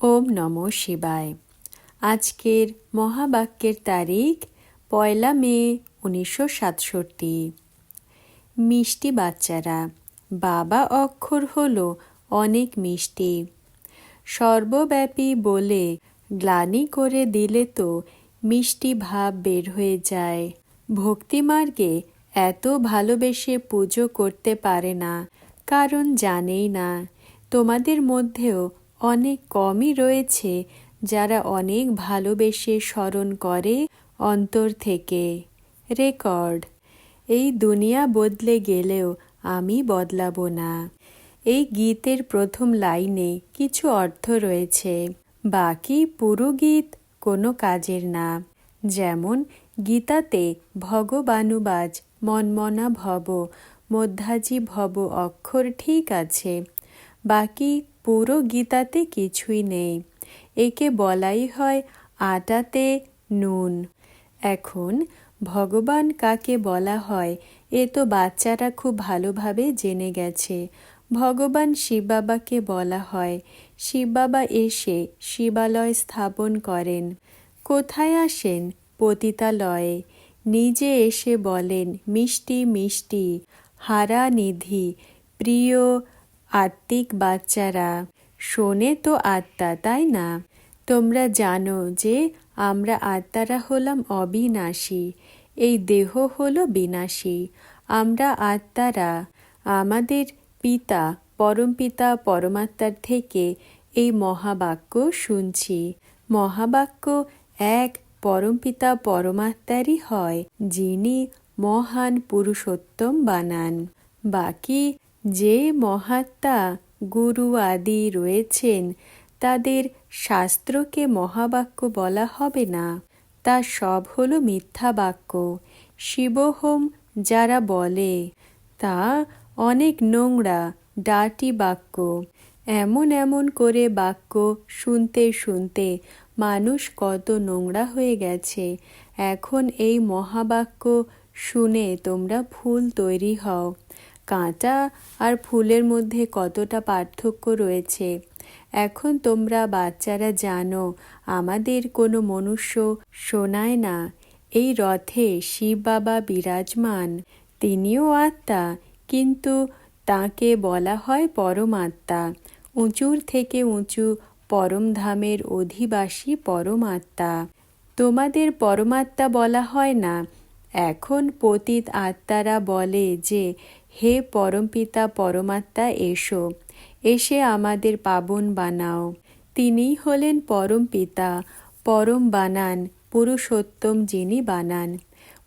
ওম নম শিবায়। আজকের মহাবাক্যের তারিখ পয়লা মে উনিশশো সাতষট্টি। মিষ্টি বাচ্চারা, বাবা অক্ষর হলো অনেক মিষ্টি। সর্বব্যাপী বলে গ্লানি করে দিলে তো মিষ্টি ভাব বের হয়ে যায়। ভক্তিমার্গে এত ভালোবেসে পুজো করতে পারে না, কারণ জানেই না, তোমাদের মধ্যেও অনেক কমই রয়েছে, যারা অনেক ভালোবেসে স্মরণ করে অন্তর থেকে। রেকর্ড, এই দুনিয়া বদলে গেলেও আমি বদলাবো না। এই গীতের প্রথম লাইনে কিছু অর্থ রয়েছে, বাকি পুরো গীত কোনো কাজের না। যেমন, গীতাতে ভগবানুবাজ মনমনা ভব মধ্যাজি ভব অক্ষর ঠিক আছে, বাকি পুরো গীতাতে কিছুই নেই। একে বলাই হয় আটাতে নুন। এখন ভগবান কাকে বলা হয়, এ তো বাচ্চারা খুব ভালোভাবে জেনে গেছে। ভগবান শিব বাবাকে বলা হয়। শিব বাবা এসে শিবালয় স্থাপন করেন। কোথায় আসেন? পতিতালয়ে। নিজে এসে বলেন, মিষ্টি মিষ্টি। হারা নিধি প্রিয় আত্মিক বাচ্চারা। শোনে তো আত্মা, তাই না? তোমরা জানো যে আমরা আত্মারা হলাম অবিনাশী, এই দেহ হলো বিনাশী। আমরা আত্মারা, আমাদের পিতা পরমপিতা পরমাত্মার থেকে এই মহাবাক্য শুনছি। মহাবাক্য এক পরমপিতা পরমাত্মারই হয়, যিনি মহান পুরুষোত্তম বানান। বাকি যে মহাত্মা গুরু আদি রয়েছেন, তাদের শাস্ত্রকে মহাবাক্য বলা হবে না। তা সব হলো মিথ্যা বাক্য। শিবহোম যারা বলে, তা অনেক নোংরা, ডাটি বাক্য। এমন এমন করে বাক্য শুনতে শুনতে মানুষ কত নোংরা হয়ে গেছে। এখন এই মহাবাক্য শুনে তোমরা ফুল তৈরি হও। কাঁটা আর ফুলের মধ্যে কতটা পার্থক্য রয়েছে? এখন তোমরা বাচ্চারা জানো, আমাদের কোনো মনুষ্য শোনায় না। এই রথে শিব বাবা বিরাজমান। তিনিও আত্মা, কিন্তু তাকে বলা হয় পরমাত্মা। উঁচুর থেকে উঁচু পরমধামের অধিবাসী পরমাত্মা। তোমাদের পরমাত্মা বলা হয় না। এখন পতিত আত্মারা বলে যে হে পরমপিতা, পরমাত্মা, এসো। এসে আমাদের পাবন বানাও। তিনিই হলেন পরম পিতা পরম বানান, পুরুষোত্তম যিনি বানান।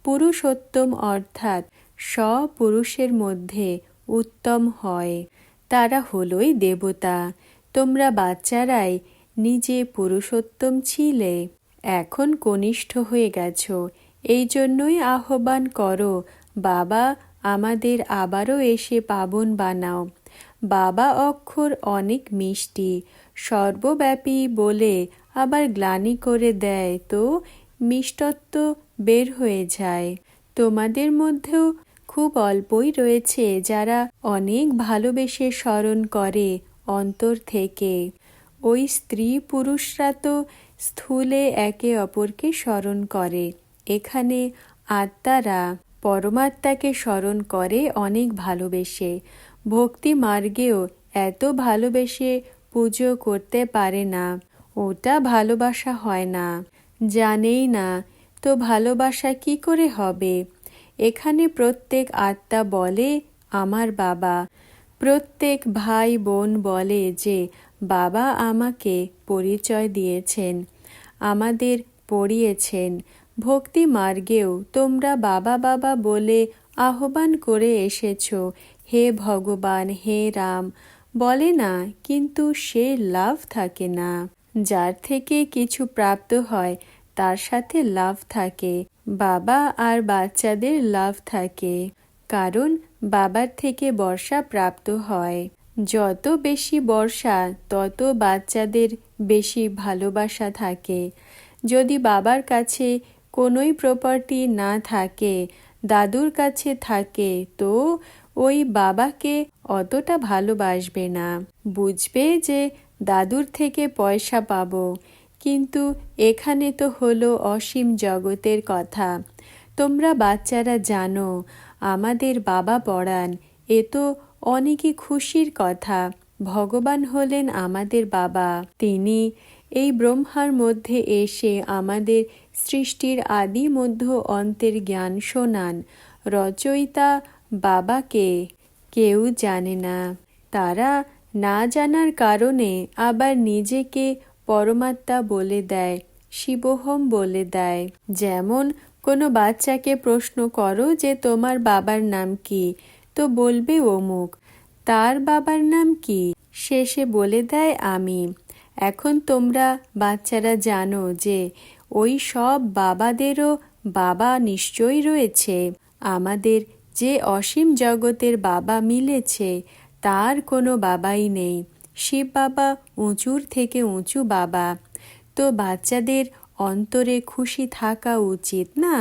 পুরুষোত্তম অর্থাৎ স্বপুরুষের মধ্যে উত্তম হয়। তারা হলই দেবতা। তোমরা বাচ্চারাই নিজে পুরুষোত্তম ছিলে। এখন কনিষ্ঠ হয়ে গেছ। এই জন্যই আহ্বান করো, বাবা আমাদের আবারও এসে পাবন বানাও। বাবা অক্ষর অনেক মিষ্টি। সর্বব্যাপী বলে আবার গ্লানি করে দেয় তো মিষ্টত্ব বের হয়ে যায়। তোমাদের মধ্যেও খুব অল্পই রয়েছে যারা অনেক ভালোবেসে স্মরণ করে অন্তর থেকে। ওই স্ত্রী পুরুষরা তো স্থূলে একে অপরকে স্মরণ করে। এখানে আত্মারা পরমাত্মাকে স্মরণ করে অনেক ভালোবেসে। ভক্তি মার্গেও এত ভালোবেসে পুজো করতে পারে না, ওটা ভালোবাসা হয় না। জানেই না, তো ভালোবাসা কি করে হবে? এখানে প্রত্যেক আত্মা বলে, আমার বাবা। প্রত্যেক ভাই বোন বলে যে, বাবা আমাকে পরিচয় দিয়েছেন, আমাদের পড়িয়েছেন। ভক্তি মার্গেও তোমরা বাবা বাবা বলে আহ্বান করে এসেছ। হে ভগবান, হে রাম, বলে না, কিন্তু সে লাভ থাকে না। যার থেকে কিছু প্রাপ্ত হয়, তার সাথে লাভ থাকে। বাবা আর বাচ্চাদের লাভ থাকে, কারণ বাবার থেকে বর্ষা প্রাপ্ত হয়। যত বেশি বর্ষা, তত বাচ্চাদের বেশি ভালোবাসা থাকে। যদি বাবার কাছে কোনোই প্রপার্টি না থাকে, দাদুর কাছে থাকে, তো ওই বাবাকে অতটা ভালোবাসবে না। বুঝবে যে দাদুর থেকে পয়সা পাবো। কিন্তু এখানে তো হলো অসীম জগতের কথা। তোমরা বাচ্চারা জানো, আমাদের বাবা পড়ান এ তো অনেকই খুশির কথা। ভগবান হলেন আমাদের বাবা। তিনি এই ব্রহ্মার মধ্যে এসে আমাদের সৃষ্টির আদি মধ্য অন্তের জ্ঞান শোনান। রচয়িতা বাবাকে কেউ জানে না। তারা না জানার কারণে আবার নিজেকে পরমাত্মা বলে দেয়, শিবহম বলে দেয়। যেমন, কোনো বাচ্চাকে প্রশ্ন করো যে, তোমার বাবার নাম কি? তো বলবে অমুক। তার বাবার নাম কি? শেষে বলে দেয় আমি এখন তোমরা বাচ্চারা জানো যে ওই সব বাবাদেরও বাবা নিশ্চয়ই রয়েছে। আমাদের যে অসীম জগতের বাবা মিলেছে, তার কোনো বাবাই নেই। শিব বাবা উঁচুর থেকে উঁচু বাবা। তো বাচ্চাদের অন্তরে খুশি থাকা উচিত না?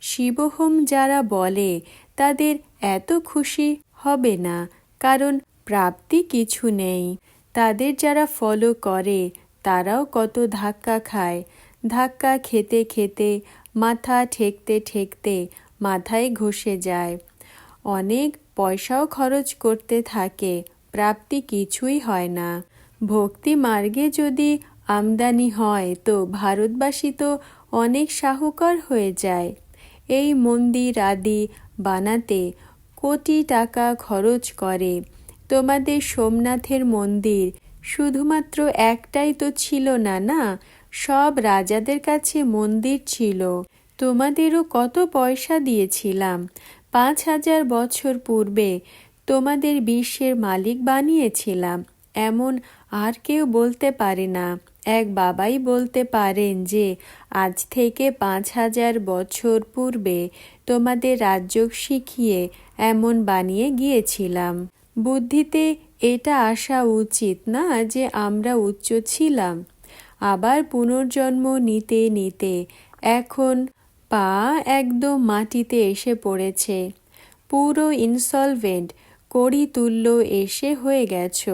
শিবহোম যারা বলে, তাদের এত খুশি হবে না। কারণ প্রাপ্তি কিছু নেই। তাদের যারা ফলো করে, তারাও কত ধাক্কা খায়। ধাক্কা খেতে খেতে, মাথা ঠেকতে ঠেকতে মাথায় ঘষে যায়। অনেক পয়সাও খরচ করতে থাকে, প্রাপ্তি কিছুই হয় না। ভক্তি মার্গে যদি আমদানি হয়, তো ভারতবাসী তো অনেক সাহুকার হয়ে যায়। এই মন্দির আদি বানাতে কোটি টাকা খরচ করে। তোমাদের সোমনাথের মন্দির শুধুমাত্র একটাই তো ছিল না না? সব রাজাদের কাছে মন্দির ছিল। তোমাদেরও কত পয়সা দিয়েছিলাম। পাঁচ হাজার বছর পূর্বে তোমাদের বিশ্বের মালিক বানিয়েছিলাম। এমন আর কেউ বলতে পারে না। এক বাবাই বলতে পারেন যে, আজ থেকে পাঁচ হাজার বছর পূর্বে তোমাদের রাজ্য শিখিয়ে এমন বানিয়ে গিয়েছিলাম। বুদ্ধিতে এটা আসা উচিত না যে আমরা উচ্চ ছিলাম। আবার পুনর্জন্ম নিতে নিতে এখন পা একদম মাটিতে এসে পড়েছে। পুরো ইনসলভেন্ট, কড়ি তুল্য এসে হয়ে গেছ।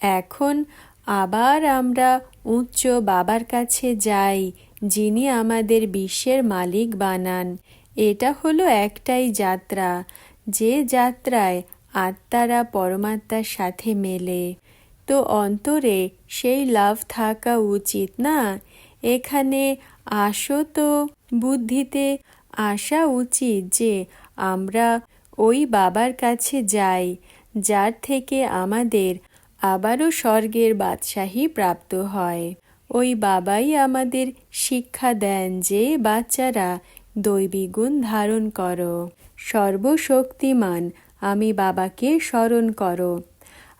এখন আবার আমরা উচ্চ বাবার কাছে যাই, যিনি আমাদের বিশ্বের মালিক বানান। এটা হলো একটাই যাত্রা। যে যাত্রায় আত্মারা পরমাত্মার সাথে মেলে। তো অন্তরে সেই লাভ থাকা উচিত না? এখানে আসো তো বুদ্ধিতে আসা উচিত যে আমরা ওই বাবার কাছে যাই, যার থেকে আমাদের আবারও স্বর্গের বাদশাহী প্রাপ্ত হয়। ওই বাবাই আমাদের শিক্ষা দেন যে, বাচ্চারা দৈবী গুণ ধারণ করো। সর্বশক্তিমান, আমি বাবাকে স্মরণ করো।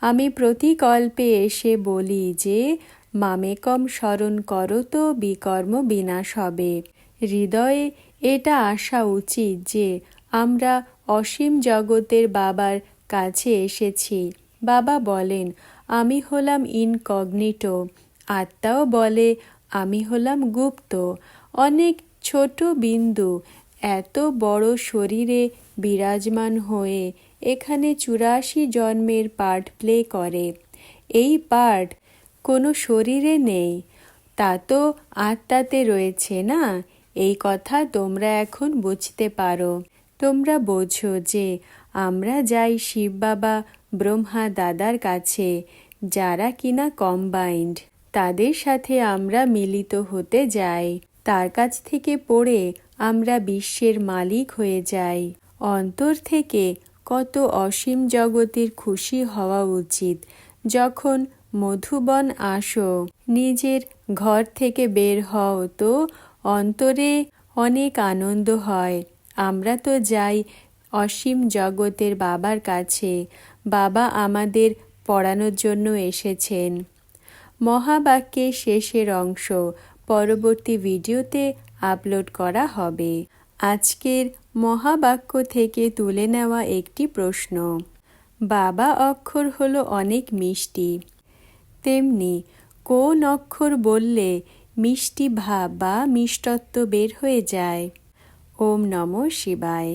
আমি প্রতিকল্পে এসে বলি যে, মামেকম স্মরণ করো তো বিকর্ম বিনাশ হবে। হৃদয়ে এটা আসা উচিত যে, আমরা অসীম জগতের বাবার কাছে এসেছি। বাবা বলেন, আমি হলাম ইনকগনিটো। আত্মাও বলে, আমি হলাম গুপ্ত। অনেক ছোট বিন্দু এত বড় শরীরে বিরাজমান হয়ে এখানে চুরাশি জন্মের পার্ট প্লে করে। এই পার্ট কোনো শরীরে নেই। তা তো আত্মাতে রয়েছে না? এই কথা তোমরা এখন বুঝতে পারো। তোমরা বোঝো যে আমরা যাই শিব বাবা ব্রহ্মা দাদার কাছে, যারা কিনা কম্বাইন্ড তাদের সাথে আমরা মিলিত হতে যাই। তার কাছ থেকে পড়ে আমরা বিশ্বের মালিক হয়ে যাই। অন্তর থেকে কত অসীম জগতের খুশি হওয়া উচিত। যখন মধুবন আসো, নিজের ঘর থেকে বের হও তো অন্তরে অনেক আনন্দ হয়। আমরা তো যাই অসীম জগতের বাবার কাছে। বাবা আমাদের পড়ানোর জন্য এসেছেন। মহাবাক্যের শেষের অংশ পরবর্তী ভিডিওতে আপলোড করা হবে। আজকের মহাবাক্য থেকে তুলে নেওয়া একটি প্রশ্ন। বাবা অক্ষর হলো অনেক মিষ্টি। তেমনি কোন অক্ষর বললে মিষ্টি ভাব বা মিষ্টত্ব বের হয়ে যায়? ওম নম শিবায়।